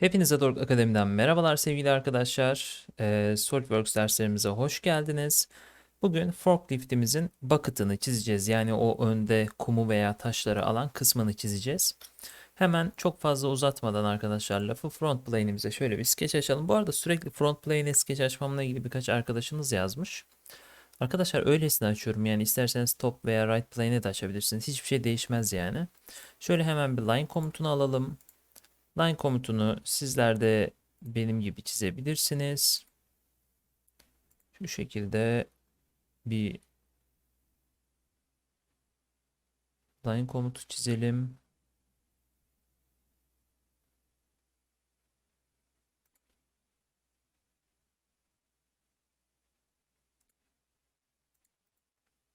Hepinize Doruk Akademi'den merhabalar sevgili arkadaşlar. Ee, SolidWorks derslerimize hoş geldiniz. Bugün forkliftimizin bucket'ını çizeceğiz. Yani o önde kumu veya taşları alan kısmını çizeceğiz. Hemen çok fazla uzatmadan arkadaşlar lafı front plane'imize şöyle bir sketch açalım. Bu arada sürekli front plane'e sketch açmamla ilgili birkaç arkadaşımız yazmış. Arkadaşlar öylesine açıyorum yani isterseniz top veya right plane'e de açabilirsiniz. Hiçbir şey değişmez yani. Şöyle hemen bir line komutunu alalım. Line komutunu sizler de benim gibi çizebilirsiniz. Şu şekilde bir line komutu çizelim.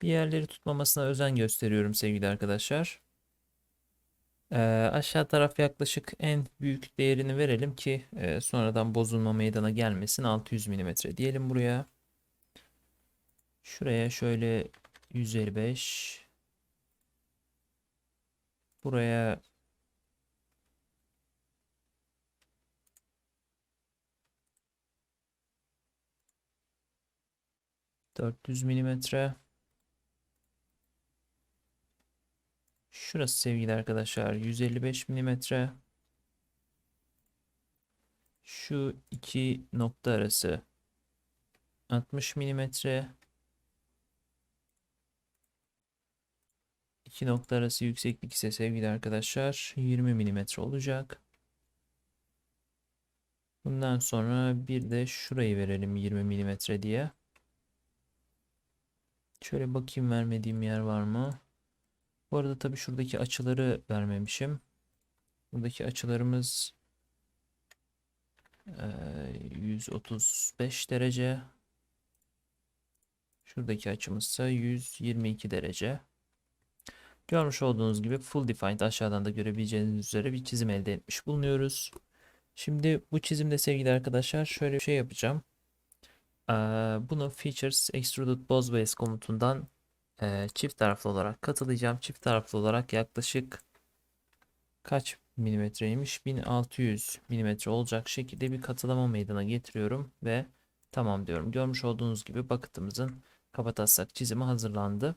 Bir yerleri tutmamasına özen gösteriyorum sevgili arkadaşlar. Ee, aşağı taraf yaklaşık en büyük değerini verelim ki e, sonradan bozulma meydana gelmesin. 600 mm diyelim buraya. Şuraya şöyle 155. Buraya dört yüz milimetre. Şurası sevgili arkadaşlar 155 milimetre. Şu iki nokta arası 60 milimetre. İki nokta arası yükseklik ise sevgili arkadaşlar 20 milimetre olacak. Bundan sonra bir de şurayı verelim 20 milimetre diye. Şöyle bakayım vermediğim yer var mı? Bu arada tabii şuradaki açıları vermemişim. Buradaki açılarımız 135 derece. Şuradaki açımız ise 122 derece. Görmüş olduğunuz gibi full defined aşağıdan da görebileceğiniz üzere bir çizim elde etmiş bulunuyoruz. Şimdi bu çizimde sevgili arkadaşlar şöyle bir şey yapacağım. Bunu Features Extruded Both komutundan e, çift taraflı olarak katılayacağım. Çift taraflı olarak yaklaşık kaç milimetreymiş? 1600 milimetre olacak şekilde bir katılama meydana getiriyorum ve tamam diyorum. Görmüş olduğunuz gibi bucket'ımızın kabataslak çizimi hazırlandı.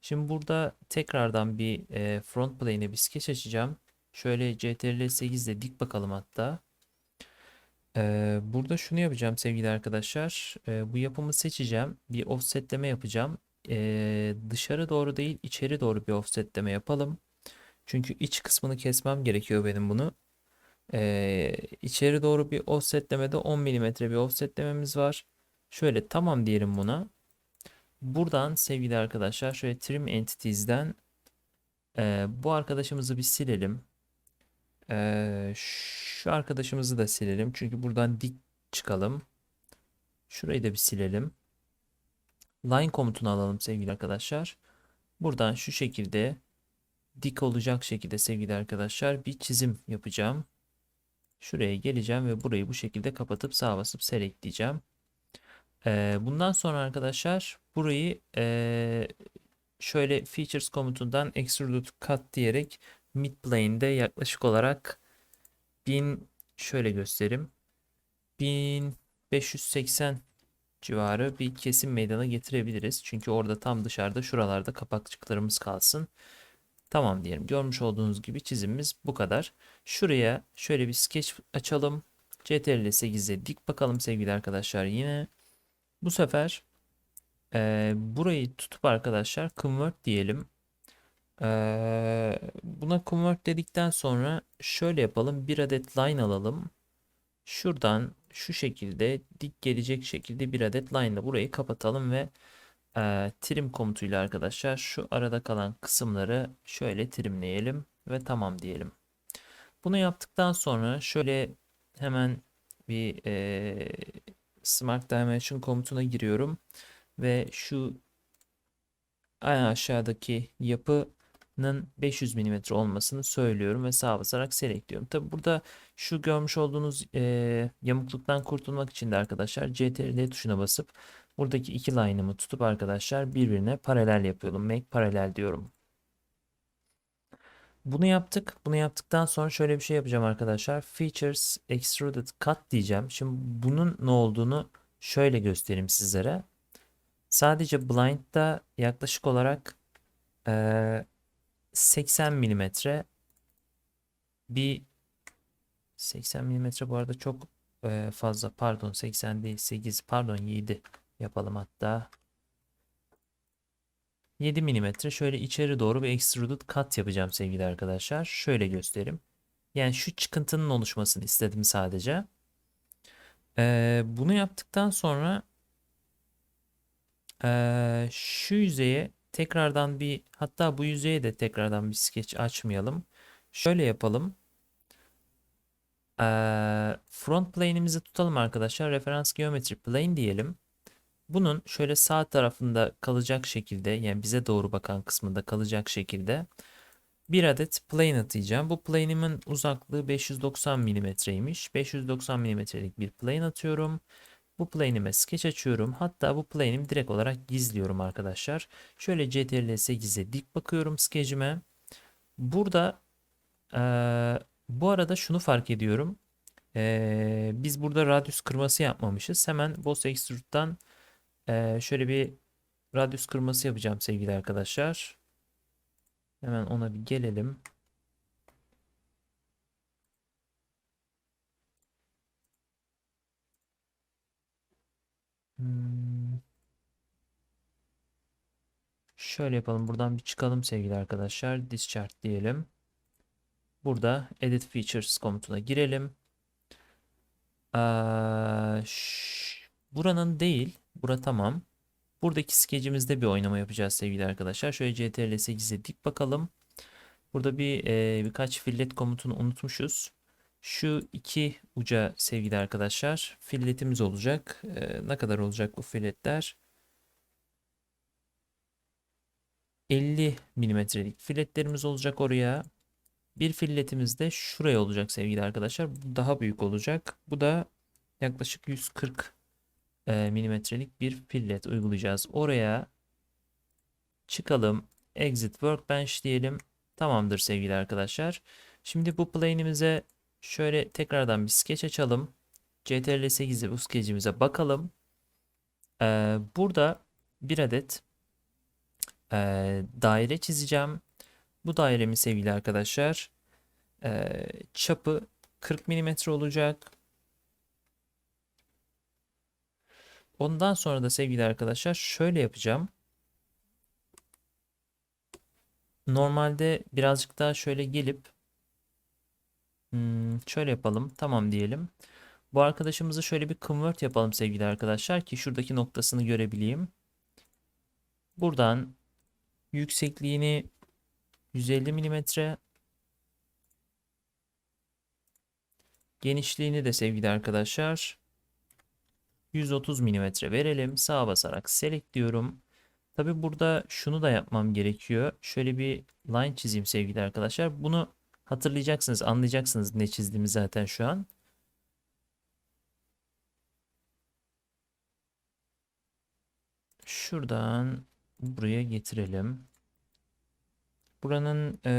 Şimdi burada tekrardan bir e, front plane'e bir sketch açacağım. Şöyle CTRL 8 ile dik bakalım hatta. Ee, burada şunu yapacağım sevgili arkadaşlar. Ee, bu yapımı seçeceğim. Bir offsetleme yapacağım e, dışarı doğru değil içeri doğru bir offsetleme yapalım. Çünkü iç kısmını kesmem gerekiyor benim bunu. E, içeri doğru bir offsetlemede 10 mm bir offsetlememiz var. Şöyle tamam diyelim buna. Buradan sevgili arkadaşlar şöyle trim entities'den e, bu arkadaşımızı bir silelim. E, şu arkadaşımızı da silelim. Çünkü buradan dik çıkalım. Şurayı da bir silelim line komutunu alalım sevgili arkadaşlar. Buradan şu şekilde dik olacak şekilde sevgili arkadaşlar bir çizim yapacağım. Şuraya geleceğim ve burayı bu şekilde kapatıp sağa basıp select diyeceğim. Ee, bundan sonra arkadaşlar burayı ee, şöyle features komutundan extrude cut diyerek mid plane'de yaklaşık olarak 1000 şöyle göstereyim. 1580 civarı bir kesim meydana getirebiliriz. Çünkü orada tam dışarıda şuralarda kapakçıklarımız kalsın. Tamam diyelim. Görmüş olduğunuz gibi çizimimiz bu kadar. Şuraya şöyle bir sketch açalım. CTRL 8'e dik bakalım sevgili arkadaşlar yine. Bu sefer e, burayı tutup arkadaşlar convert diyelim. E, buna convert dedikten sonra şöyle yapalım. Bir adet line alalım. Şuradan şu şekilde dik gelecek şekilde bir adet line ile burayı kapatalım ve e, trim komutuyla arkadaşlar şu arada kalan kısımları şöyle trimleyelim ve tamam diyelim. Bunu yaptıktan sonra şöyle hemen bir e, Smart Dimension komutuna giriyorum ve şu en aşağıdaki yapı 500 mm olmasını söylüyorum ve sağ basarak selectliyorum. Tabi burada şu görmüş olduğunuz e, yamukluktan kurtulmak için de arkadaşlar CTRL tuşuna basıp buradaki iki line'ımı tutup arkadaşlar birbirine paralel yapıyorum. Make paralel diyorum. Bunu yaptık. Bunu yaptıktan sonra şöyle bir şey yapacağım arkadaşlar. Features Extruded Cut diyeceğim. Şimdi bunun ne olduğunu şöyle göstereyim sizlere. Sadece Blind'da yaklaşık olarak 80 milimetre bir 80 milimetre bu arada çok eee, fazla. Pardon 80 değil 8 pardon 7 yapalım hatta. 7 milimetre şöyle içeri doğru bir extruded cut yapacağım sevgili arkadaşlar. Şöyle göstereyim. Yani şu çıkıntının oluşmasını istedim sadece. Ee, bunu yaptıktan sonra ee, şu yüzeye tekrardan bir hatta bu yüzeye de tekrardan bir sketch açmayalım. Şöyle yapalım. Ee, front plane'imizi tutalım arkadaşlar. Referans geometry plane diyelim. Bunun şöyle sağ tarafında kalacak şekilde yani bize doğru bakan kısmında kalacak şekilde bir adet plane atayacağım. Bu plane'imin uzaklığı 590 milimetreymiş. 590 milimetrelik bir plane atıyorum. Bu plane'ime sketch açıyorum. Hatta bu plane'imi direkt olarak gizliyorum arkadaşlar. Şöyle CTRL 8'e dik bakıyorum sketch'ime. Burada eee, bu arada şunu fark ediyorum. Eee, biz burada radius kırması yapmamışız. Hemen Boss Extrude'dan eee, şöyle bir radius kırması yapacağım sevgili arkadaşlar. Hemen ona bir gelelim. Hmm. Şöyle yapalım. Buradan bir çıkalım sevgili arkadaşlar. Discharge diyelim. Burada Edit Features komutuna girelim. Ş- buranın değil. Bura tamam. Buradaki skecimizde bir oynama yapacağız sevgili arkadaşlar. Şöyle CTRL 8'e dik bakalım. Burada bir e, birkaç fillet komutunu unutmuşuz. Şu iki uca sevgili arkadaşlar filletimiz olacak. E, ne kadar olacak bu filletler? 50 milimetrelik filletlerimiz olacak oraya. Bir filletimiz de şuraya olacak sevgili arkadaşlar. Bu daha büyük olacak. Bu da yaklaşık 140 e, milimetrelik bir fillet uygulayacağız. Oraya çıkalım. Exit Workbench diyelim. Tamamdır sevgili arkadaşlar. Şimdi bu plane'imize şöyle tekrardan bir sketch açalım. CTRL 8'e bu sketch'imize bakalım. Ee, burada bir adet e, daire çizeceğim. Bu dairemin sevgili arkadaşlar e, çapı 40 mm olacak. Ondan sonra da sevgili arkadaşlar şöyle yapacağım. Normalde birazcık daha şöyle gelip hmm, şöyle yapalım. Tamam diyelim. Bu arkadaşımızı şöyle bir convert yapalım sevgili arkadaşlar ki şuradaki noktasını görebileyim. Buradan yüksekliğini 150 milimetre genişliğini de sevgili arkadaşlar 130 milimetre verelim. Sağa basarak select diyorum. Tabi burada şunu da yapmam gerekiyor. Şöyle bir line çizeyim sevgili arkadaşlar. Bunu hatırlayacaksınız, anlayacaksınız ne çizdiğimi zaten şu an. Şuradan buraya getirelim. Buranın e,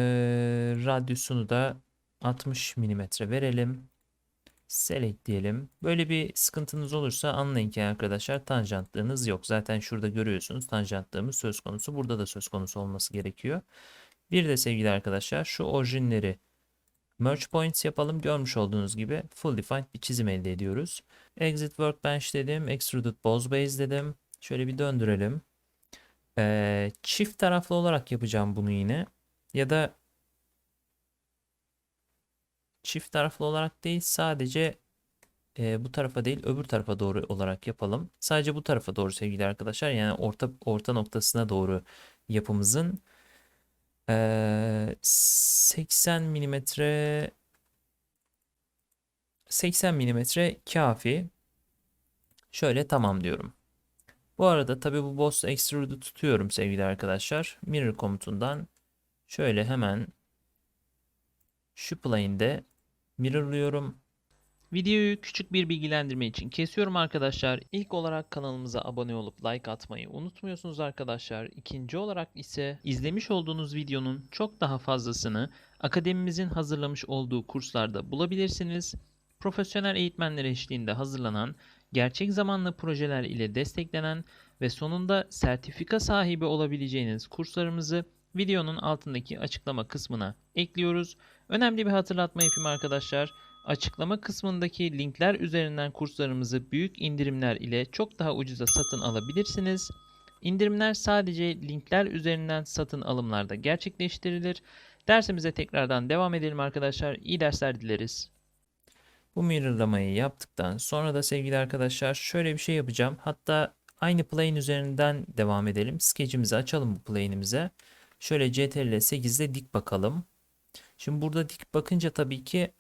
radyusunu da 60 milimetre verelim. Select diyelim. Böyle bir sıkıntınız olursa anlayın ki arkadaşlar tanjantlığınız yok. Zaten şurada görüyorsunuz tanjantlığımız söz konusu. Burada da söz konusu olması gerekiyor. Bir de sevgili arkadaşlar şu orijinleri merge points yapalım. Görmüş olduğunuz gibi full defined bir çizim elde ediyoruz. Exit workbench dedim. Extruded boss base dedim. Şöyle bir döndürelim. Ee, çift taraflı olarak yapacağım bunu yine. Ya da çift taraflı olarak değil sadece e, bu tarafa değil öbür tarafa doğru olarak yapalım. Sadece bu tarafa doğru sevgili arkadaşlar yani orta orta noktasına doğru yapımızın e, 80 milimetre 80 milimetre kafi. Şöyle tamam diyorum. Bu arada tabi bu Boss Extrude'u tutuyorum sevgili arkadaşlar. Mirror komutundan şöyle hemen şu plane'de mirrorlıyorum. Videoyu küçük bir bilgilendirme için kesiyorum arkadaşlar. İlk olarak kanalımıza abone olup like atmayı unutmuyorsunuz arkadaşlar. İkinci olarak ise izlemiş olduğunuz videonun çok daha fazlasını akademimizin hazırlamış olduğu kurslarda bulabilirsiniz. Profesyonel eğitmenler eşliğinde hazırlanan, gerçek zamanlı projeler ile desteklenen ve sonunda sertifika sahibi olabileceğiniz kurslarımızı videonun altındaki açıklama kısmına ekliyoruz. Önemli bir hatırlatma yapayım arkadaşlar. Açıklama kısmındaki linkler üzerinden kurslarımızı büyük indirimler ile çok daha ucuza satın alabilirsiniz. İndirimler sadece linkler üzerinden satın alımlarda gerçekleştirilir. Dersimize tekrardan devam edelim arkadaşlar. İyi dersler dileriz. Bu mirrorlamayı yaptıktan sonra da sevgili arkadaşlar şöyle bir şey yapacağım. Hatta aynı plane üzerinden devam edelim. Sketch'imizi açalım bu plane'imize. Şöyle CTRL 8'de dik bakalım. Şimdi burada dik bakınca tabii ki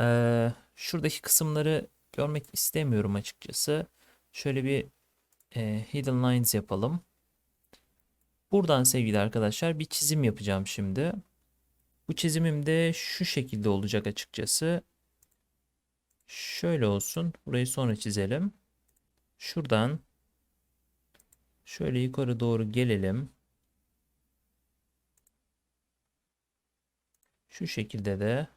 ee, şuradaki kısımları görmek istemiyorum açıkçası. Şöyle bir e, hidden lines yapalım. Buradan sevgili arkadaşlar bir çizim yapacağım şimdi. Bu çizimim de şu şekilde olacak açıkçası. Şöyle olsun. Burayı sonra çizelim. Şuradan şöyle yukarı doğru gelelim. Şu şekilde de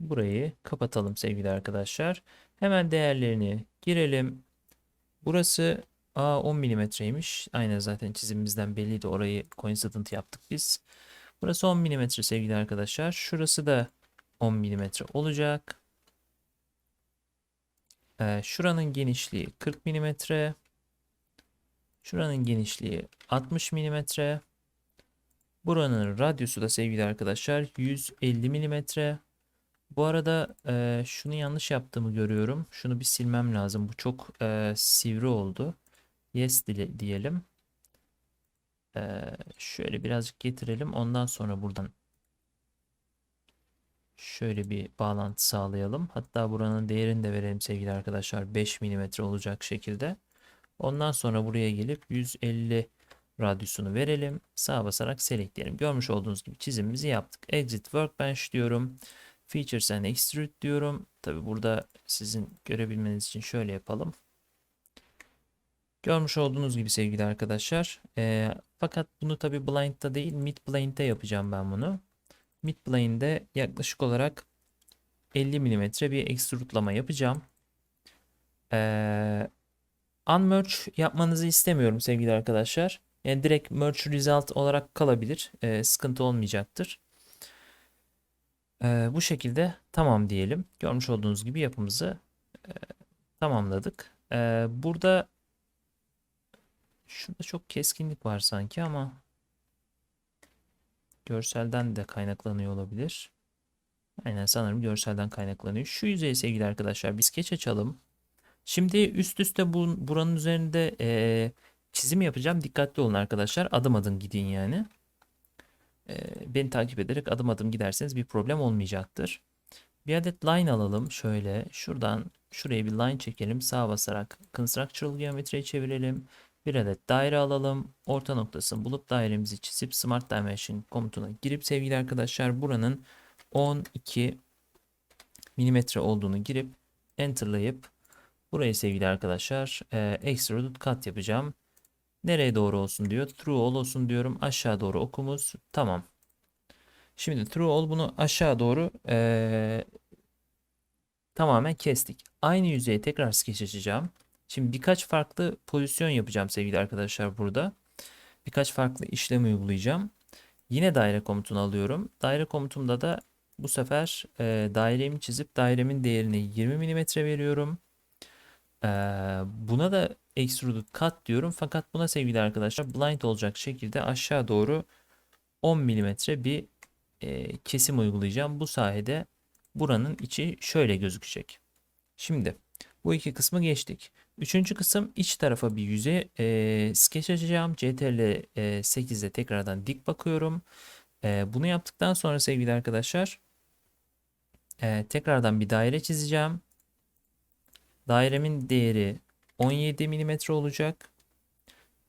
burayı kapatalım sevgili arkadaşlar. Hemen değerlerini girelim. Burası A 10 milimetreymiş. Aynen zaten çizimimizden belliydi. Orayı coincident yaptık biz. Burası 10 milimetre sevgili arkadaşlar. Şurası da 10 milimetre olacak. Ee, şuranın genişliği 40 milimetre. Şuranın genişliği 60 milimetre. Buranın radyosu da sevgili arkadaşlar 150 milimetre. Bu arada e, şunu yanlış yaptığımı görüyorum. Şunu bir silmem lazım. Bu çok e, sivri oldu. Yes dile, diyelim. E, şöyle birazcık getirelim. Ondan sonra buradan şöyle bir bağlantı sağlayalım. Hatta buranın değerini de verelim sevgili arkadaşlar. 5 mm olacak şekilde. Ondan sonra buraya gelip 150 radyusunu verelim. Sağa basarak selectleyelim. Görmüş olduğunuz gibi çizimimizi yaptık. Exit Workbench diyorum. Features and Extrude diyorum. Tabi burada sizin görebilmeniz için şöyle yapalım. Görmüş olduğunuz gibi sevgili arkadaşlar. E, fakat bunu tabi blind'da değil mid plane'de yapacağım ben bunu. Mid plane'de yaklaşık olarak 50 mm bir extrudelama yapacağım. E, unmerge yapmanızı istemiyorum sevgili arkadaşlar. Yani direkt merge result olarak kalabilir. E, sıkıntı olmayacaktır. E, bu şekilde tamam diyelim. Görmüş olduğunuz gibi yapımızı e, tamamladık. E, burada şurada çok keskinlik var sanki ama görselden de kaynaklanıyor olabilir. Aynen sanırım görselden kaynaklanıyor. Şu yüzeyi sevgili arkadaşlar bir sketch açalım. Şimdi üst üste bu, buranın üzerinde e, çizim yapacağım. Dikkatli olun arkadaşlar. Adım adım gidin yani. Ee, beni takip ederek adım adım giderseniz bir problem olmayacaktır. Bir adet line alalım. Şöyle şuradan şuraya bir line çekelim. Sağa basarak constructural geometriye çevirelim. Bir adet daire alalım. Orta noktasını bulup dairemizi çizip Smart Dimension komutuna girip sevgili arkadaşlar buranın 12 milimetre olduğunu girip enterlayıp burayı sevgili arkadaşlar e, extruded cut yapacağım. Nereye doğru olsun diyor. True all olsun diyorum. Aşağı doğru okumuz. Tamam. Şimdi true all bunu aşağı doğru ee, tamamen kestik. Aynı yüzeye tekrar sketch açacağım. Şimdi birkaç farklı pozisyon yapacağım sevgili arkadaşlar burada. Birkaç farklı işlem uygulayacağım. Yine daire komutunu alıyorum. Daire komutumda da bu sefer e, dairemi çizip dairemin değerini 20 mm veriyorum. E, buna da extruded cut diyorum. Fakat buna sevgili arkadaşlar blind olacak şekilde aşağı doğru 10 mm bir e, kesim uygulayacağım. Bu sayede buranın içi şöyle gözükecek. Şimdi bu iki kısmı geçtik. Üçüncü kısım iç tarafa bir yüze e, sketch açacağım. CTRL e, 8'de tekrardan dik bakıyorum. E, bunu yaptıktan sonra sevgili arkadaşlar e, tekrardan bir daire çizeceğim. Dairemin değeri 17 mm olacak.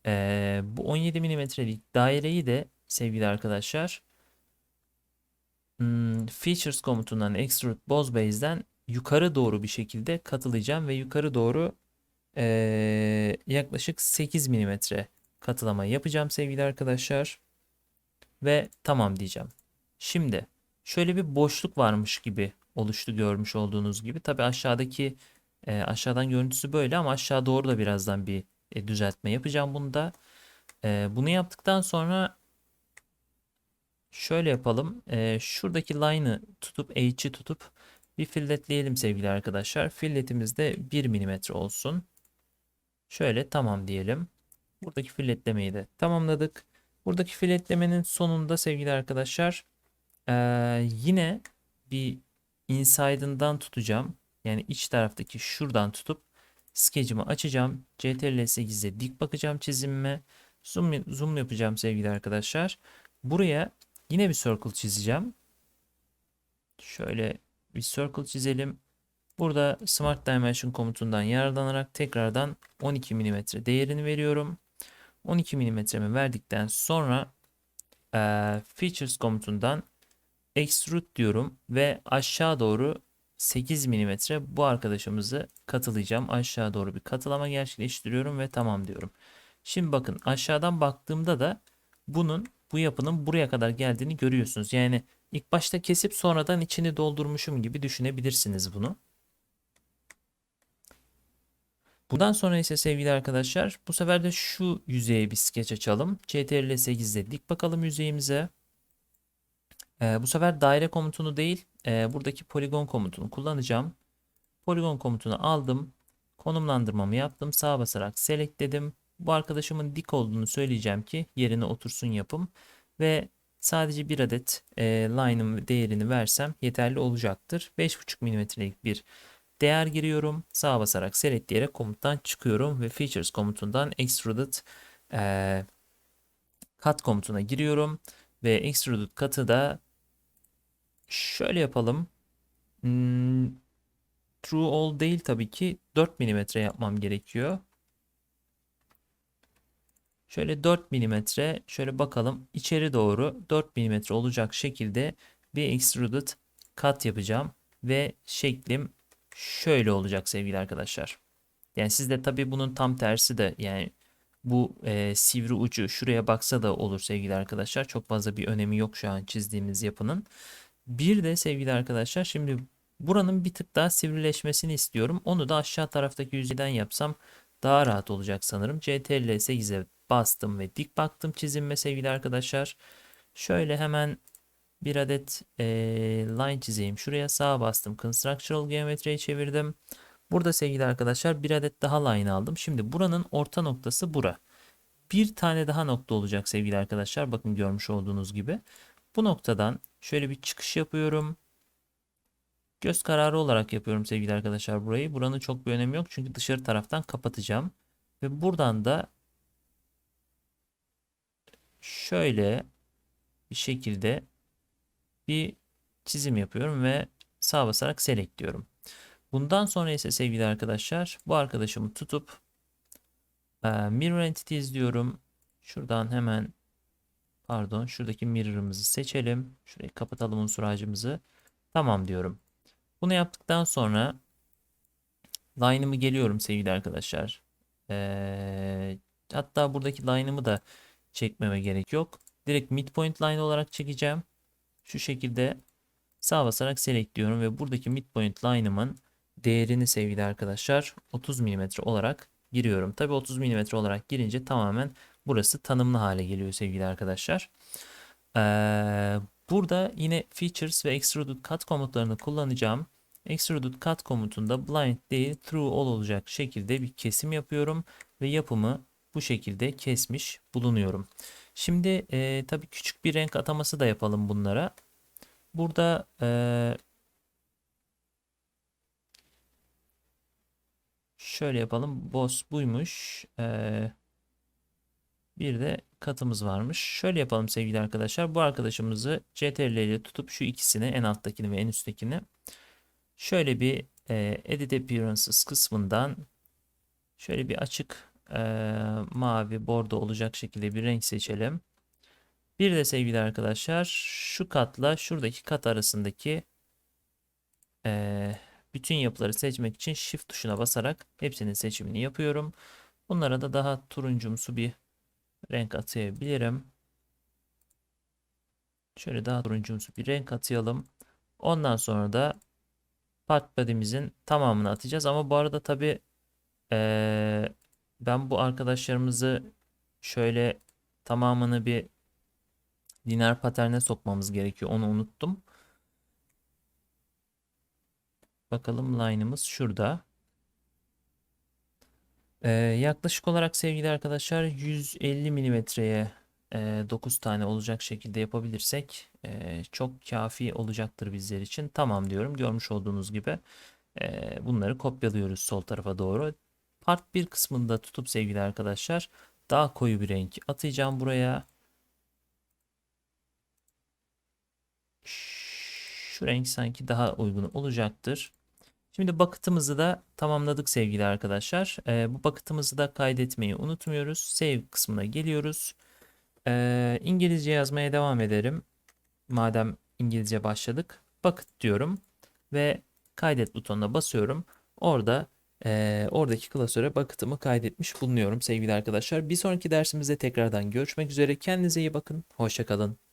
Ee, bu 17 mm'lik daireyi de sevgili arkadaşlar hmm, features komutundan extrude boss base'den yukarı doğru bir şekilde katılayacağım ve yukarı doğru eee, yaklaşık 8 milimetre katılama yapacağım sevgili arkadaşlar. Ve tamam diyeceğim. Şimdi şöyle bir boşluk varmış gibi oluştu görmüş olduğunuz gibi. Tabi aşağıdaki e, aşağıdan görüntüsü böyle ama aşağı doğru da birazdan bir e, düzeltme yapacağım bunda. E, bunu yaptıktan sonra şöyle yapalım. E, şuradaki line'ı tutup H'i tutup bir filletleyelim sevgili arkadaşlar. Filletimiz de 1 milimetre olsun. Şöyle tamam diyelim. Buradaki filletlemeyi de tamamladık. Buradaki filetlemenin sonunda sevgili arkadaşlar eee, yine bir inside'ından tutacağım. Yani iç taraftaki şuradan tutup skecimi açacağım. CTRL 8'e dik bakacağım çizimime. Zoom, zoom yapacağım sevgili arkadaşlar. Buraya yine bir circle çizeceğim. Şöyle bir circle çizelim. Burada Smart Dimension komutundan yararlanarak tekrardan 12 mm değerini veriyorum. 12 milimetremi verdikten sonra e, Features komutundan Extrude diyorum ve aşağı doğru 8 milimetre bu arkadaşımızı katılayacağım. Aşağı doğru bir katılama gerçekleştiriyorum ve tamam diyorum. Şimdi bakın aşağıdan baktığımda da bunun bu yapının buraya kadar geldiğini görüyorsunuz. Yani ilk başta kesip sonradan içini doldurmuşum gibi düşünebilirsiniz bunu. Bundan sonra ise sevgili arkadaşlar bu sefer de şu yüzeye bir skeç açalım. CTRL 8'de dik bakalım yüzeyimize. Ee, bu sefer daire komutunu değil e, buradaki poligon komutunu kullanacağım. Poligon komutunu aldım. Konumlandırmamı yaptım. Sağa basarak select dedim. Bu arkadaşımın dik olduğunu söyleyeceğim ki yerine otursun yapım. Ve sadece bir adet e, line'ın değerini versem yeterli olacaktır. 5.5 mm'lik bir değer giriyorum. Sağa basarak select diyerek komuttan çıkıyorum ve features komutundan extruded e, cut komutuna giriyorum ve extruded cut'ı da şöyle yapalım. Hmm, true all değil tabii ki 4 mm yapmam gerekiyor. Şöyle 4 mm şöyle bakalım içeri doğru 4 mm olacak şekilde bir extruded cut yapacağım ve şeklim şöyle olacak sevgili arkadaşlar. Yani sizde tabii bunun tam tersi de yani bu e, sivri ucu şuraya baksa da olur sevgili arkadaşlar. Çok fazla bir önemi yok şu an çizdiğimiz yapının. Bir de sevgili arkadaşlar şimdi buranın bir tık daha sivrileşmesini istiyorum. Onu da aşağı taraftaki yüzeyden yapsam daha rahat olacak sanırım. CTRL 8'e bastım ve dik baktım çizimime sevgili arkadaşlar. Şöyle hemen bir adet e, line çizeyim. Şuraya sağa bastım. Constructional Geometry'ye çevirdim. Burada sevgili arkadaşlar bir adet daha line aldım. Şimdi buranın orta noktası bura. Bir tane daha nokta olacak sevgili arkadaşlar. Bakın görmüş olduğunuz gibi. Bu noktadan şöyle bir çıkış yapıyorum. Göz kararı olarak yapıyorum sevgili arkadaşlar burayı. Buranın çok bir önemi yok çünkü dışarı taraftan kapatacağım. Ve buradan da şöyle bir şekilde bir çizim yapıyorum ve sağ basarak select diyorum. Bundan sonra ise sevgili arkadaşlar bu arkadaşımı tutup e, mirror entities diyorum. Şuradan hemen pardon şuradaki mirror'ımızı seçelim. Şurayı kapatalım unsur ağacımızı. Tamam diyorum. Bunu yaptıktan sonra line'ımı geliyorum sevgili arkadaşlar. E, hatta buradaki line'ımı da çekmeme gerek yok. Direkt midpoint line olarak çekeceğim. Şu şekilde sağ basarak select diyorum ve buradaki midpoint line'ımın değerini sevgili arkadaşlar 30 mm olarak giriyorum. Tabi 30 mm olarak girince tamamen burası tanımlı hale geliyor sevgili arkadaşlar. Ee, burada yine features ve extruded cut komutlarını kullanacağım. Extruded cut komutunda blind değil through all olacak şekilde bir kesim yapıyorum ve yapımı bu şekilde kesmiş bulunuyorum. Şimdi e, tabii küçük bir renk ataması da yapalım bunlara. Burada e, şöyle yapalım. Boss buymuş. E, bir de katımız varmış. Şöyle yapalım sevgili arkadaşlar. Bu arkadaşımızı CTRL ile tutup şu ikisini en alttakini ve en üsttekini şöyle bir e, Edit Appearances kısmından şöyle bir açık e, mavi bordo olacak şekilde bir renk seçelim. Bir de sevgili arkadaşlar şu katla şuradaki kat arasındaki e, bütün yapıları seçmek için Shift tuşuna basarak hepsinin seçimini yapıyorum. Bunlara da daha turuncumsu bir renk atayabilirim. Şöyle daha turuncumsu bir renk atayalım. Ondan sonra da part body'mizin tamamını atacağız. Ama bu arada tabi ben bu arkadaşlarımızı şöyle tamamını bir lineer paterne sokmamız gerekiyor. Onu unuttum. Bakalım line'ımız şurada. Ee, yaklaşık olarak sevgili arkadaşlar 150 milimetreye e, 9 tane olacak şekilde yapabilirsek e, çok kafi olacaktır bizler için. Tamam diyorum. Görmüş olduğunuz gibi e, bunları kopyalıyoruz sol tarafa doğru. Part 1 kısmında tutup sevgili arkadaşlar daha koyu bir renk atacağım buraya. Şu renk sanki daha uygun olacaktır. Şimdi bucket'ımızı da tamamladık sevgili arkadaşlar. Ee, bu bucket'ımızı da kaydetmeyi unutmuyoruz. Save kısmına geliyoruz. Ee, İngilizce yazmaya devam ederim. Madem İngilizce başladık. Bucket diyorum ve kaydet butonuna basıyorum. Orada e, oradaki klasöre bucket'ımı kaydetmiş bulunuyorum sevgili arkadaşlar. Bir sonraki dersimizde tekrardan görüşmek üzere. Kendinize iyi bakın. Hoşçakalın.